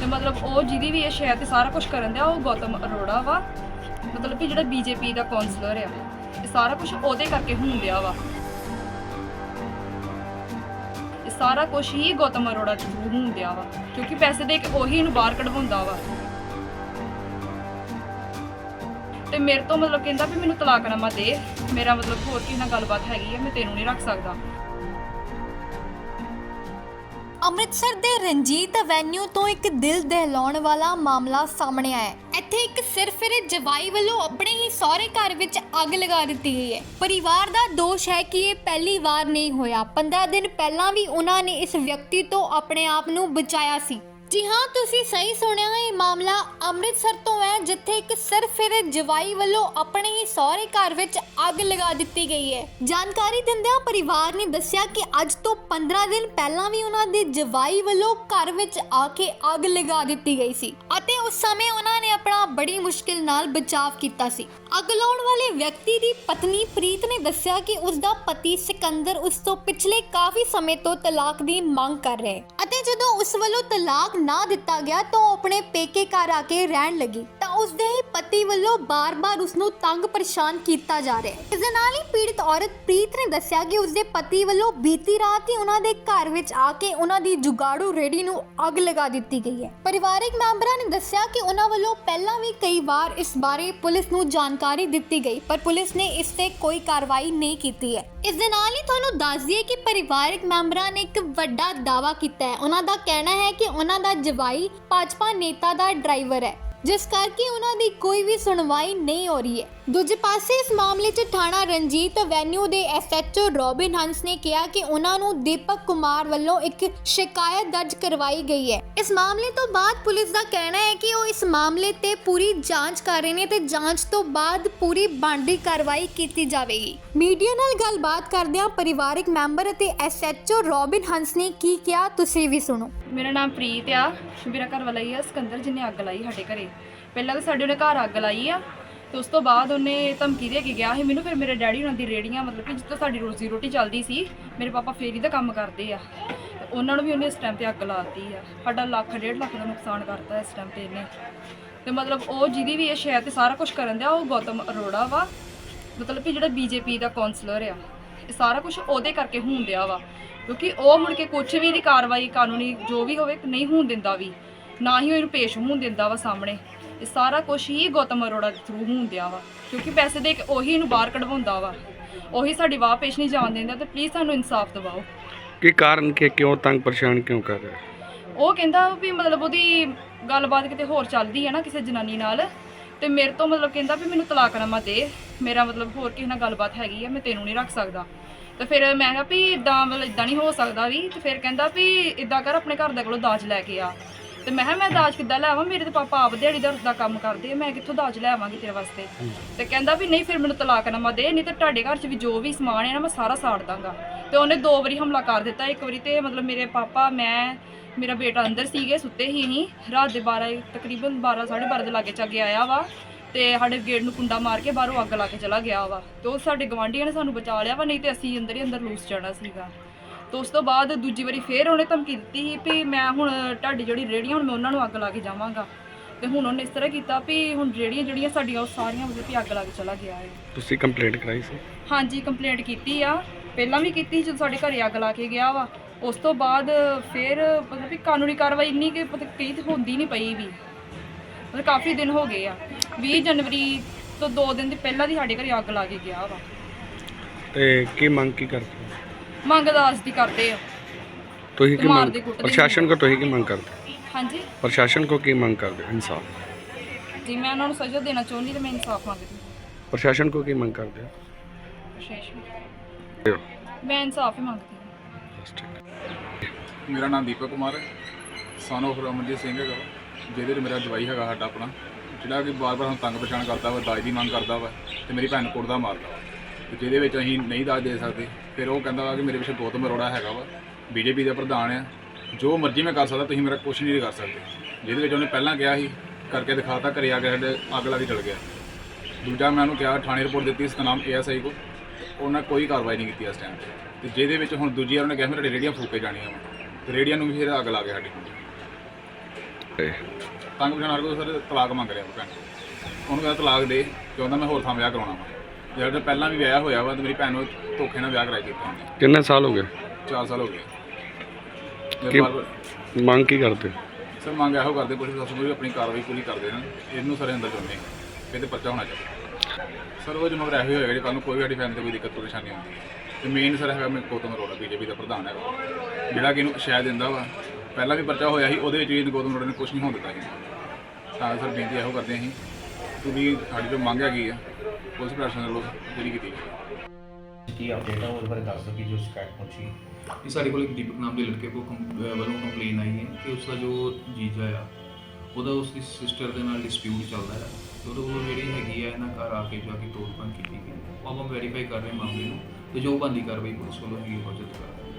ਤੇ ਮਤਲਬ ਉਹ ਜਿਹਦੀ ਵੀ ਇਹ ਸ਼ਹਿਰ ਤੇ ਸਾਰਾ ਕੁਝ ਕਰਨ ਦਿਆ, ਉਹ ਗੌਤਮ ਅਰੋੜਾ ਵਾ। ਮਤਲਬ ਕਿ ਜਿਹੜਾ ਬੀਜੇਪੀ ਦਾ ਕਾਉਂਸਲਰ ਆ, ਇਹ ਸਾਰਾ ਕੁਝ ਉਹਦੇ ਕਰਕੇ ਹੋਣ ਵਾ। ਇਹ ਸਾਰਾ ਕੁਝ ਹੀ ਗੌਤਮ ਅਰੋੜਾ ਦੇ ਥਰੂ ਹੋਣ ਦਿਆ ਵਾ, ਕਿਉਂਕਿ ਪੈਸੇ ਦੇ ਕੇ ਉਹੀ ਇਹਨੂੰ ਬਾਹਰ ਕਢਵਾਉਂਦਾ ਵਾ। ਤੇ ਮੇਰੇ ਤੋਂ ਮਤਲਬ ਕਹਿੰਦਾ ਵੀ ਮੈਨੂੰ ਤਲਾਕਨਾਮਾ ਦੇ, ਮੇਰਾ ਮਤਲਬ ਹੋਰ ਕਿਸੇ ਨਾਲ ਗੱਲਬਾਤ ਹੈਗੀ ਆ, ਮੈਂ ਤੈਨੂੰ ਨਹੀਂ ਰੱਖ ਸਕਦਾ। ਅੰਮ੍ਰਿਤਸਰ ਦੇ ਰਣਜੀਤ ਐਵੇਨਿਊ ਤੋਂ ਇੱਕ ਦਿਲ ਦਹਿਲਾਉਣ ਵਾਲਾ ਮਾਮਲਾ ਸਾਹਮਣੇ ਆਇਆ ਹੈ। ਇੱਥੇ ਇੱਕ ਸਿਰਫਿਰੇ ਜਵਾਈ ਵੱਲੋਂ ਆਪਣੇ ਹੀ ਸਹੁਰੇ ਘਰ ਵਿੱਚ ਅੱਗ ਲਗਾ ਦਿੱਤੀ ਗਈ ਹੈ। ਪਰਿਵਾਰ ਦਾ ਦੋਸ਼ ਹੈ ਕਿ ਇਹ ਪਹਿਲੀ ਵਾਰ ਨਹੀਂ ਹੋਇਆ। 15 ਦਿਨ ਪਹਿਲਾਂ ਵੀ ਉਹਨਾਂ ਨੇ ਇਸ ਵਿਅਕਤੀ ਤੋਂ ਆਪਣੇ ਆਪ ਨੂੰ ਬਚਾਇਆ ਸੀ। ਜੀ ਹਾਂ, ਤੁਸੀਂ ਸਹੀ ਸੁਣਿਆ ਹੈ। ਇਹ ਮਾਮਲਾ ਅੰਮ੍ਰਿਤਸਰ ਤੋਂ ਹੈ, ਜਿੱਥੇ ਇੱਕ ਸਿਰਫਿਰੇ ਜਵਾਈ ਵੱਲੋਂ ਆਪਣੇ ਹੀ ਸਹੁਰੇ ਘਰ ਵਿੱਚ ਅੱਗ ਲਗਾ ਦਿੱਤੀ ਗਈ ਹੈ। ਜਾਣਕਾਰੀ ਦਿੰਦਿਆਂ ਪਰਿਵਾਰ ਨੇ ਦੱਸਿਆ ਕਿ ਅੱਜ ਤੋਂ 15 ਦਿਨ ਪਹਿਲਾਂ ਵੀ ਉਹਨਾਂ ਦੇ ਜਵਾਈ ਵੱਲੋਂ ਘਰ ਵਿੱਚ ਆ ਕੇ ਅੱਗ ਲਗਾ ਦਿੱਤੀ ਗਈ ਸੀ ਅਤੇ ਉਸ ਸਮੇਂ ਉਹਨਾਂ ਨੇ ਆਪਣਾ ਬੜੀ ਮੁਸ਼ਕਿਲ ਨਾਲ ਬਚਾਅ ਕੀਤਾ ਸੀ। ਅੱਗ ਲਾਉਣ ਵਾਲੇ ਵਿਅਕਤੀ ਦੀ ਪਤਨੀ ਪ੍ਰੀਤ ਨੇ ਦੱਸਿਆ ਕਿ ਉਸ ਦਾ ਪਤੀ ਸਿਕੰਦਰ ਉਸ ਤੋਂ ਪਿਛਲੇ ਕਾਫੀ ਸਮੇਂ ਤੋਂ ਤਲਾਕ ਦੀ ਮੰਗ ਕਰ ਰਿਹਾ ਹੈ ਅਤੇ ਜਦੋਂ ਉਸ ਵੱਲੋਂ ਤਲਾਕ ਨਾ ਦਿੱਤਾ ਗਿਆ ਤਾਂ ਉਹ ਆਪਣੇ ਪੇਕੇ ਘਰ ਆ ਕੇ ਰਹਿਣ ਲੱਗੀ। ਉਸ ਦੇ ਹੀ ਪਤੀ ਵੱਲੋਂ ਬਾਰ-ਬਾਰ ਉਸ ਨੂੰ ਤੰਗ ਪਰੇਸ਼ਾਨ ਕੀਤਾ ਜਾ ਰਿਹਾ ਹੈ। ਇਸ ਦੇ ਨਾਲ ਹੀ ਪੀੜਤ ਔਰਤ ਪ੍ਰੀਤ ਨੇ ਦੱਸਿਆ ਕਿ ਉਸ ਦੇ ਪਤੀ ਵੱਲੋਂ ਬੀਤੀ ਰਾਤ ਹੀ ਉਹਨਾਂ ਦੇ ਘਰ ਵਿੱਚ ਆ ਕੇ ਉਹਨਾਂ ਦੀ ਜੁਗਾੜੂ ਰੇੜੀ ਨੂੰ ਅੱਗ ਲਗਾ ਦਿੱਤੀ ਗਈ ਹੈ। ਪਰਿਵਾਰਕ ਮੈਂਬਰਾਂ ਨੇ ਦੱਸਿਆ ਕਿ ਉਹਨਾਂ ਵੱਲੋਂ ਪਹਿਲਾਂ ਵੀ ਕਈ ਵਾਰ ਇਸ ਬਾਰੇ ਪੁਲਿਸ ਨੂੰ ਜਾਣਕਾਰੀ ਦਿੱਤੀ ਗਈ, ਪਰ ਪੁਲਿਸ ਨੇ ਇਸ ਤੇ ਕੋਈ ਕਾਰਵਾਈ ਨਹੀਂ ਕੀਤੀ ਹੈ। ਇਸ ਦੇ ਨਾਲ ਹੀ ਤੁਹਾਨੂੰ ਦੱਸ ਦਈਏ ਕਿ ਪਰਿਵਾਰਕ ਮੈਂਬਰਾਂ ਨੇ ਇੱਕ ਵੱਡਾ ਦਾਵਾ ਕੀਤਾ ਹੈ। ਉਹਨਾਂ ਦਾ ਕਹਿਣਾ ਹੈ ਕਿ ਉਹਨਾਂ ਦਾ ਜਵਾਈ ਭਾਜਪਾ ਨੇਤਾ ਦਾ ਡਰਾਈਵਰ ਹੈ। ਜਿਸ ਕਰਕੇ ਉਹਨਾਂ ਦੀ ਕੋਈ ਵੀ ਸੁਣਵਾਈ ਨਹੀਂ ਹੋ ਰਹੀ ਹੈ। ਦੂਜੇ ਪਾਸੇ ਇਸ ਮਾਮਲੇ 'ਚ ਥਾਣਾ ਰਣਜੀਤ ਵੈਨਿਊ ਦੇ ਐਸਐਚਓ ਰੋਬਿਨ ਹੰਸ ਨੇ ਕਿਹਾ ਕਿ ਉਹਨਾਂ ਨੂੰ ਦੀਪਕ ਕੁਮਾਰ ਵੱਲੋਂ ਇੱਕ ਸ਼ਿਕਾਇਤ ਦਰਜ ਕਰਵਾਈ ਗਈ ਹੈ। ਇਸ ਮਾਮਲੇ ਤੋਂ ਬਾਅਦ ਪੁਲਿਸ ਦਾ ਕਹਿਣਾ ਹੈ ਕਿ ਉਹ ਇਸ ਮਾਮਲੇ ਤੇ ਪੂਰੀ ਜਾਂਚ ਕਰ ਰਹੇ ਨੇ ਤੇ ਜਾਂਚ ਤੋਂ ਬਾਅਦ ਪੂਰੀ ਬਣਦੀ ਕਾਰਵਾਈ ਕੀਤੀ ਜਾਵੇਗੀ। ਮੀਡੀਆ ਨਾਲ ਗੱਲਬਾਤ ਕਰਦਿਆਂ ਪਰਿਵਾਰਕ ਮੈਂਬਰ ਅਤੇ ਐਸਐਚਓ ਰੋਬਿਨ ਹੰਸ ਨੇ ਕੀ ਕਿਹਾ, ਤੁਸੀਂ ਵੀ ਸੁਣੋ। ਮੇਰਾ ਨਾਮ ਪ੍ਰੀਤ ਆ। ਮੇਰਾ ਘਰ ਵਾਲਾ ਹੀ ਆ, ਸਿਕੰਦਰ, ਜਿਹਨੇ ਅੱਗ ਲਾਈ ਸਾਡੇ ਘਰੇ। ਪਹਿਲਾਂ ਤਾਂ ਸਾਡੇ ਉਹਨੇ ਘਰ ਅੱਗ ਲਾਈ ਆ ਤੇ ਉਸ ਤੋਂ ਬਾਅਦ ਉਹਨੇ ਧਮਕੀ ਦੇ ਕੇ ਗਿਆ ਸੀ ਮੈਨੂੰ, ਫਿਰ ਮੇਰੇ ਡੈਡੀ ਉਹਨਾਂ ਦੀ ਰੇੜੀਆਂ ਮਤਲਬ ਕਿ ਜਿੱਥੋਂ ਸਾਡੀ ਰੋਜ਼ੀ ਰੋਟੀ ਚੱਲਦੀ ਸੀ, ਮੇਰੇ ਪਾਪਾ ਫੇਰੀ ਦਾ ਕੰਮ ਕਰਦੇ ਆ। ਤੇ ਉਹਨਾਂ ਨੂੰ ਵੀ ਉਹਨੇ ਇਸ ਟਾਈਮ ਤੇ ਅੱਗ ਲਾਤੀ ਆ। ਸਾਡਾ ਲੱਖ, ਡੇਢ ਲੱਖ ਦਾ ਨੁਕਸਾਨ ਕਰਤਾ ਇਸ ਟਾਈਮ ਤੇ ਇਹਨੇ। ਤੇ ਮਤਲਬ ਉਹ ਜਿਹਦੀ ਵੀ ਇਹ ਸ਼ਹਿਰ ਤੇ ਸਾਰਾ ਕੁਝ ਕਰਨ ਦਿਆ, ਉਹ ਗੌਤਮ ਅਰੋੜਾ ਵਾ। ਮਤਲਬ ਕਿ ਜਿਹੜਾ ਬੀਜੇਪੀ ਦਾ ਕਾਉਂਸਲਰ ਆ, ਇਹ ਸਾਰਾ ਕੁਝ ਉਹਦੇ ਕਰਕੇ ਹੋਣ ਦਿਆ ਵਾ। ਕਿਉਂਕਿ ਉਹ ਮੁੜ ਕੇ ਕੁਝ ਵੀ ਦੀ ਕਾਰਵਾਈ, ਕਾਨੂੰਨੀ ਜੋ ਵੀ ਹੋਵੇ, ਨਹੀਂ ਹੋਣ ਦਿੰਦਾ ਵੀ। ਨਾ ਹੀ ਉਹ ਇਹਨੂੰ ਪੇਸ਼ ਹੋਣ ਦਿੰਦਾ ਵਾ ਸਾਹਮਣੇ। ਇਹ ਸਾਰਾ ਕੁਝ ਹੀ ਗੌਤਮ ਅਰੋੜਾ ਦੇ ਥਰੂ ਹੋਣ ਦਿਆ ਵਾ ਕਿਉਂਕਿ ਪੈਸੇ ਦੇ ਕੇ ਉਹੀ ਇਹਨੂੰ ਬਾਹਰ ਕਢਵਾਉਂਦਾ ਵਾ। ਉਹੀ ਸਾਡੀ ਵਾਹ ਪੇਸ਼ ਨਹੀਂ ਜਾਣ ਦਿੰਦਾ ਤੇ ਪਲੀਜ਼ ਸਾਨੂੰ ਇਨਸਾਫ ਦਿਵਾਓ। ਕੀ ਕਾਰਨ ਕਿ ਕਿਉਂ ਤੰਗ ਪਰੇਸ਼ਾਨ ਕਿਉਂ ਕਰ ਰਿਹਾ? ਉਹ ਕਹਿੰਦਾ ਵੀ ਮਤਲਬ ਉਹਦੀ ਗੱਲਬਾਤ ਕਿਤੇ ਹੋਰ ਚੱਲਦੀ ਹੈ ਨਾ ਕਿਸੇ ਜਨਾਨੀ ਨਾਲ ਤੇ ਮੇਰੇ ਤੋਂ ਮਤਲਬ ਕਹਿੰਦਾ ਵੀ ਮੈਨੂੰ ਤਲਾਕਨਾਮਾ ਦੇ। ਮੇਰਾ ਮਤਲਬ ਹੋਰ ਕਿਸੇ ਨਾਲ ਗੱਲਬਾਤ ਹੈਗੀ ਆ ਮੈਂ ਤੈਨੂੰ ਨਹੀਂ ਰੱਖ ਸਕਦਾ। ਤੇ ਫਿਰ ਮੈਂ ਕਿਹਾ ਵੀ ਇਦਾਂ ਮਤਲਬ ਇਦਾਂ ਨਹੀਂ ਹੋ ਸਕਦਾ ਵੀ ਤੇ ਫਿਰ ਕਹਿੰਦਾ ਵੀ ਇਦਾਂ ਕਰ ਆਪਣੇ ਘਰ ਦੇ ਕੋਲੋਂ ਦਾਜ ਲੈ ਕੇ ਆ। ਤੇ ਮੈਂ ਕਿਹਾ ਮੈਂ ਦਾਜ ਕਿੱਦਾਂ ਲੈ ਆਵਾਂ ਮੇਰੇ ਤੇ ਪਾਪਾ ਆਪ ਦਿਹਾੜੀ ਦਾ ਦਾ ਕੰਮ ਕਰਦੇ ਆ। ਮੈਂ ਕਿੱਥੋਂ ਦਾਜ ਲੈ ਆਵਾਂਗੀ ਤੇਰੇ ਵਾਸਤੇ? ਤੇ ਕਹਿੰਦਾ ਵੀ ਨਹੀਂ ਫਿਰ ਮੈਨੂੰ ਤਲਾਕਨਾਮਾ ਦੇ। ਨਹੀਂ ਤੇ ਤੁਹਾਡੇ ਘਰ 'ਚ ਵੀ ਜੋ ਵੀ ਸਮਾਨ ਹੈ ਨਾ ਮੈਂ ਸਾਰਾ ਸਾੜ ਦਾਂਗਾ। ਤੇ ਉਹਨੇ ਦੋ ਵਾਰੀ ਹਮਲਾ ਕਰ ਦਿੱਤਾ। ਇੱਕ ਵਾਰੀ ਤੇ ਮਤਲਬ ਮੇਰੇ ਪਾਪਾ ਮੈਂ ਮੇਰਾ ਬੇਟਾ ਅੰਦਰ ਸੀਗੇ ਸੁੱਤੇ ਹੀ ਨਹੀਂ। ਰਾਤ ਦੇ 12 ਤਕਰੀਬਨ 12 12:30 ਦੇ ਲਾਗੇ ਚੱਗੇ ਆਇਆ ਵਾ। ਤੇ ਸਾਡੇ ਗੇਟ ਨੂੰ ਕੁੰਡਾ ਮਾਰ ਕੇ ਬਾਹਰੋਂ ਅੱਗ ਲਾ ਕੇ ਚਲਾ ਗਿਆ ਵਾ। ਤੇ ਉਹ ਸਾਡੇ ਗਵਾਂਢੀਆਂ ਨੇ ਸਾਨੂੰ ਬਚਾ ਲਿਆ ਵਾ ਨਹੀਂ ਤੇ ਅਸੀਂ ਅੰਦਰ ਹੀ ਅੰਦਰ ਲੂਸ ਜਾਣਾ ਸੀਗਾ। ਤੇ ਉਸ ਤੋਂ ਬਾਅਦ ਦੂਜੀ ਵਾਰੀ ਫੇਰ ਉਹਨੇ ਧਮਕੀ ਦਿੱਤੀ ਸੀ ਵੀ ਮੈਂ ਹੁਣ ਤੁਹਾਡੀ ਜਿਹੜੀ ਰੇੜੀਆਂ ਹੁਣ ਮੈਂ ਉਹਨਾਂ ਨੂੰ ਅੱਗ ਲਾ ਕੇ ਜਾਵਾਂਗਾ। ਤੇ ਹੁਣ ਉਹਨੇ ਇਸ ਤਰ੍ਹਾਂ ਕੀਤਾ ਵੀ ਹੁਣ ਰੇੜੀਆਂ ਜਿਹੜੀਆਂ ਸਾਡੀਆਂ ਉਹ ਸਾਰੀਆਂ ਮਤਲਬ ਵੀ ਅੱਗ ਲਾ ਕੇ ਚਲਾ ਗਿਆ ਹੈ। ਤੁਸੀਂ ਕੰਪਲੇਂਟ ਕਰਾਈ ਸੀ? ਹਾਂਜੀ ਕੰਪਲੇਂਟ ਕੀਤੀ ਆ। ਪਹਿਲਾਂ ਵੀ ਕੀਤੀ ਸੀ ਜਦੋਂ ਸਾਡੇ ਘਰੇ ਅੱਗ ਲਾ ਕੇ ਗਿਆ ਵਾ। ਉਸ ਤੋਂ ਬਾਅਦ ਫਿਰ ਮਤਲਬ ਵੀ ਕਾਨੂੰਨੀ ਕਾਰਵਾਈ ਇੰਨੀ ਕਿ ਪਤਾ ਕਈ ਤੇ ਹੁੰਦੀ ਨਹੀਂ ਪਈ ਵੀ। ਮਤਲਬ ਕਾਫੀ ਦਿਨ ਹੋ ਗਏ ਆ। 20 ਜਨਵਰੀ ਤੋਂ 2 ਦਿਨ ਦੀ ਪਹਿਲਾਂ ਦੀ ਸਾਡੇ ਘਰੇ ਅੱਗ ਲਾ ਕੇ ਗਿਆ ਵਾ। ਤੇ ਕੀ ਮੰਗ ਕੀ ਕਰਦੇ ਹੋ? ਮੰਗ ਦਾਸ ਦੀ ਕਰਦੇ ਆ। ਤੁਸੀਂ ਕੀ ਮਾਰਦੇ ਮੰਗ ਕੁੱਟਦੇ ਪ੍ਰਸ਼ਾਸਨ ਕੋ ਤੁਸੀਂ ਕੀ ਮੰਗ ਕਰਦੇ? ਹਾਂਜੀ। ਪ੍ਰਸ਼ਾਸਨ ਕੋ ਕੀ ਮੰਗ ਕਰਦੇ? ਇਨਸਾਫ। ਜੀ ਮੈਂ ਉਹਨਾਂ ਨੂੰ ਸਜ਼ਾ ਦੇਣਾ ਚਾਹੁੰਦੀ ਤੇ ਮੈਂ ਇਨਸਾਫ ਮੰਗਦੀ। ਪ੍ਰਸ਼ਾਸਨ ਕੋ ਕੀ ਮੰਗ ਕਰਦੇ ਹੋ? ਵਿਸ਼ੇਸ਼ ਦਿਓ। ਮੈਂ ਇਨਸਾਫ ਹੀ ਮੰਗਦੀ ਹਾਂ। ਬਸ ਠੀਕ ਮੇਰਾ ਨਾਮ ਦੀਪਕ ਕੁਮਾਰ ਹੈ। ਸਨ of ਰਮਨਜੀਤ ਸਿੰਘ ਹੈਗਾ ਵਾ, ਜਿਹਦੇ 'ਚ ਮੇਰਾ ਜਵਾਈ ਹੈਗਾ ਸਾਡਾ ਆਪਣਾ। ਜਿਹੜਾ ਕਿ ਬਾਰ-ਬਾਰ ਸਾਨੂੰ ਤੰਗ ਪਛਾਣ ਕਰਦਾ ਵਾ ਦਾਜ ਦੀ ਮੰਗ ਕਰਦਾ ਵਾ ਤੇ ਮੇਰੀ ਭੈਣ ਨੂੰ ਕੁੱਟਦਾ ਮਾਰਦਾ ਵਾ। ਜਿਹਦੇ ਵਿੱਚ ਅਸੀਂ ਨਹੀਂ ਦਾਜ ਦੇ ਸਕਦੇ। ਫਿਰ ਉਹ ਕਹਿੰਦਾ ਵਾ ਕਿ ਮੇਰੇ ਪਿੱਛੇ ਗੌਤਮ ਅਰੋੜਾ ਹੈਗਾ ਵਾ। ਬੀਜੇਪੀ ਦਾ ਪ੍ਰਧਾਨ ਆ। ਜੋ ਮਰਜ਼ੀ ਮੈਂ ਕਰ ਸਕਦਾ ਤੁਸੀਂ ਮੇਰਾ ਕੁਝ ਨਹੀਂ ਕਰ ਸਕਦੇ। ਜਿਹਦੇ ਵਿੱਚ ਉਹਨੇ ਪਹਿਲਾਂ ਕਿਹਾ ਸੀ ਕਰਕੇ ਦਿਖਾਤਾ ਘਰੇ ਆ ਕੇ ਸਾਡੇ ਅੱਗ ਲਾ ਕੇ ਚਲ ਗਿਆ। ਦੂਜਾ ਮੈਂ ਉਹਨੂੰ ਕਿਹਾ ਥਾਣੇ ਰਿਪੋਰਟ ਦਿੱਤੀ ਸਤਨਾਮ ਏਐਸਆਈ ਕੋ ਉਹਨਾਂ ਕੋਈ ਕਾਰਵਾਈ ਨਹੀਂ ਕੀਤੀ ਇਸ ਟਾਈਮ ਤੇ। ਤੇ ਜਿਹਦੇ ਵਿੱਚ ਹੁਣ ਦੂਜੀ ਵਾਰ ਉਹਨੇ ਕਿਹਾ ਮੈਂ ਤੁਹਾਡੀ ਰੇੜੀਆਂ ਫੂਕੇ ਜਾਣੀਆਂ ਵਾ। ਤੇ ਰੇੜੀਆਂ ਨੂੰ ਵੀ ਫਿਰ ਅੱਗ ਲਾ ਕੇ ਸਾਡੀ ਤੰਗ ਹਰ ਕੋਈ ਸਰ ਤਲਾਕ ਮੰਗ ਰਿਹਾ ਵਾ ਭੈਣ। ਉਹਨੂੰ ਕਹਿੰਦਾ ਤਲਾਕ ਦੇ ਕਿ ਉਹਦਾ ਮੈਂ ਹੋਰ ਥਾਂ ਵਿਆਹ ਕਰਾਉਣਾ ਵਾ। ਜਿਹੜਾ ਤਾਂ ਪਹਿਲਾਂ ਵੀ ਵਿਆਹ ਹੋਇਆ ਵਾ ਤੇ ਮੇਰੀ ਭੈਣ ਨੂੰ ਧੋਖੇ ਨਾਲ ਵਿਆਹ ਕਰਾਈ ਦਿੱਤਾ ਉਹਨੇ ਕਿੰਨੇ ਸਾਲ ਹੋ ਗਏ? 4 ਸਾਲ ਹੋ ਗਏ। ਕਿ- ਮੰਗ ਕੀ ਕਰਦੇ? ਸਰ ਮੰਗ ਇਹੋ ਕਰਦੇ ਪੁਲਿਸ ਪ੍ਰਸ਼ਾਸਨ ਵੀ ਆਪਣੀ ਕਾਰਵਾਈ ਪੂਰੀ ਕਰਦੇ ਨੇ ਇਹਨੂੰ ਸਾਰੇ ਅੰਦਰ ਚਾਹੁੰਦੇ ਹਾਂ ਇਹਦੇ ਪਰਚਾ ਹੋਣਾ ਚਾਹੀਦਾ। ਸਰ ਉਹ ਜਮਗਰ ਇਹੋ ਹੀ ਹੋਏਗਾ ਜੇ ਕੱਲ ਨੂੰ ਕੋਈ ਵੀ ਸਾਡੀ ਫੈਮਿਲੀ ਤੇ ਕੋਈ ਦਿੱਕਤ ਪਰੇਸ਼ਾਨੀ ਹੁੰਦੀ ਹੈ। ਤੇ ਮੇਨ ਸਰ ਹੈਗਾ ਮੈਂ ਗੌਤਮ ਅਰੋੜਾ ਬੀਜੇਪੀ ਦਾ ਪ੍ਰਧਾਨ ਹੈਗਾ। ਜਿਹੜਾ ਕਿ ਇਹਨੂੰ ਸ਼ਾਇਦ ਦਿੰਦਾ ਵਾ। ਪਹਿਲਾਂ ਵੀ ਪਰਚਾ ਹੋਇਆ ਸੀ ਉਹਦੇ ਵਿੱਚ ਵੀ ਗੌਤਮ ਅਰੋੜਾ ਨੇ ਕੁਝ ਨਹੀਂ ਹੋਣ ਦਿੱਤਾ ਸੀ। ਤਾਂ ਸਰ ਬੇਨਤੀ ਇਹੋ ਕਰਦੇ ਅਸੀਂ ਕਿਉਂਕਿ ਸਾਡੀ ਜੋ ਮੰਗ ਹੈਗੀ ਆ ਪੁਲਿਸ ਪ੍ਰਸ਼ਾਸਨ ਵੱਲੋਂ ਪੂਰੀ ਕੀਤੀ ਕੀ ਅਪਡੇਟ ਆ ਉਹਦੇ ਬਾਰੇ ਦੱਸ ਦਿਓ ਕਿ ਜੋ ਸ਼ਿਕਾਇਤ ਪਹੁੰਚੀ। ਇਹ ਸਾਡੇ ਕੋਲ ਇੱਕ ਦੀਪਕ ਨਾਮ ਦੇ ਲੜਕੇ ਕੋਲ ਕੰਪ- ਅਹ ਵੱਲੋਂ ਕੰਪਲੇਨ ਆਈ ਹੈ ਕਿ ਉਸ ਦਾ ਜੋ ਜੀਜਾ ਆ ਉਹਦਾ ਉਸ ਦੀ ਸਿਸਟਰ ਦੇ ਨਾਲ ਡਿਸਪਿਊਟ ਚੱਲਦਾ ਹੈ ਤੇ ਉਹਦੇ ਕੋਲ ਜਿਹੜੀ ਹੈਗੀ ਆ ਇਹਨਾਂ ਘਰ ਆ ਕੇ ਜਾ ਕੇ ਤੋੜਪਣ ਕੀਤੀ ਗਈ ਉਹ ਆਪਾਂ ਵੈਰੀਫਾਈ ਕਰ ਰਹੇ ਹਾਂ ਮਾਮਲੇ ਨੂੰ ਤੇ ਜੋ ਬੰਦੀ ਕਾਰਵਾਈ ਪੁਲਿਸ ਵੱਲੋਂ ਹੈਗੀ ਉਹ ਜਲਦ ਕਰ ਰਹੇ ਹਾਂ